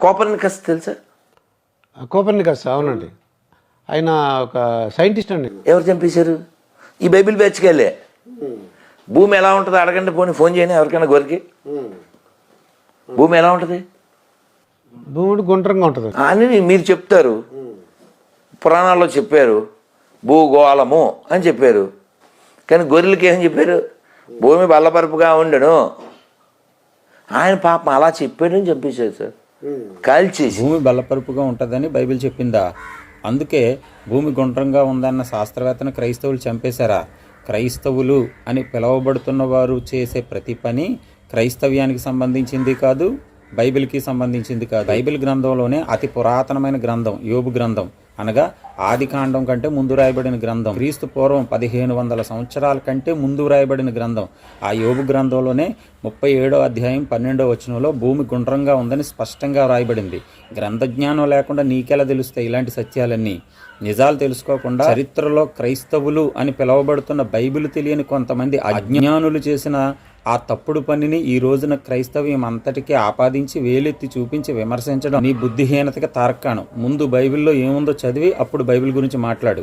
Copernicus తెలుసా? Copernicus అవునండి. ఆయన ఒక సైంటిస్ట్ అండి. ఎవరు చంపేశారు? ఈ బైబిల్ బ్యాచ్కి వెళ్ళే భూమి ఎలా ఉంటుంది అడగండి పోనీ ఫోన్ చేయని ఎవరికైనా గొరికి? భూమి ఎలా ఉంటుంది? భూముడు గుండ్రంగా ఉంటుంది. అని మీరు చెప్తారు. పురాణాల్లో చెప్పారు. భూగోళము అని చెప్పారు. కానీ గొర్రెలకి ఏం చెప్పారు? భూమి బల్లపరుపుగా ఉండను. ఆయన పాపం అలా చెప్పాడని చంపేశారు సార్. కాల్చేసి. భూమి బలపరుపుగా ఉంటుందని బైబిల్ చెప్పిందా? అందుకే భూమి గుండ్రంగా ఉందన్న శాస్త్రవేత్తను క్రైస్తవులు చంపేశారా? క్రైస్తవులు అని పిలువబడుతున్న వారు చేసే ప్రతి పని క్రైస్తవ్యానికి సంబంధించింది కాదు బైబిల్కి సంబంధించింది కాదు. బైబిల్ గ్రంథంలోనే అతి పురాతనమైన గ్రంథం యోబు గ్రంథం. అనగా ఆదికాండం కంటే ముందు రాయబడిన గ్రంథం క్రీస్తు పూర్వం పదిహేను వందల సంవత్సరాల కంటే ముందు రాయబడిన గ్రంథం. ఆ యోగు గ్రంథంలోనే ముప్పై ఏడో అధ్యాయం పన్నెండో వచనంలో భూమి గుండ్రంగా ఉందని స్పష్టంగా రాయబడింది. గ్రంథ జ్ఞానం లేకుండా నీకెలా తెలుస్తాయి ఇలాంటి సత్యాలన్నీ? నిజాలు తెలుసుకోకుండా చరిత్రలో క్రైస్తవులు అని పిలువబడుతున్న బైబిల్ తెలియని కొంతమంది అజ్ఞానులు చేసిన ఆ తప్పుడు పనిని ఈ రోజున క్రైస్తవ్యం అంతటికీ ఆపాదించి వేలెత్తి చూపించి విమర్శించడం నీ బుద్ధిహీనతకి తార్కాణం. ముందు బైబిల్లో ఏముందో చదివి అప్పుడు బైబిల్ గురించి మాట్లాడు.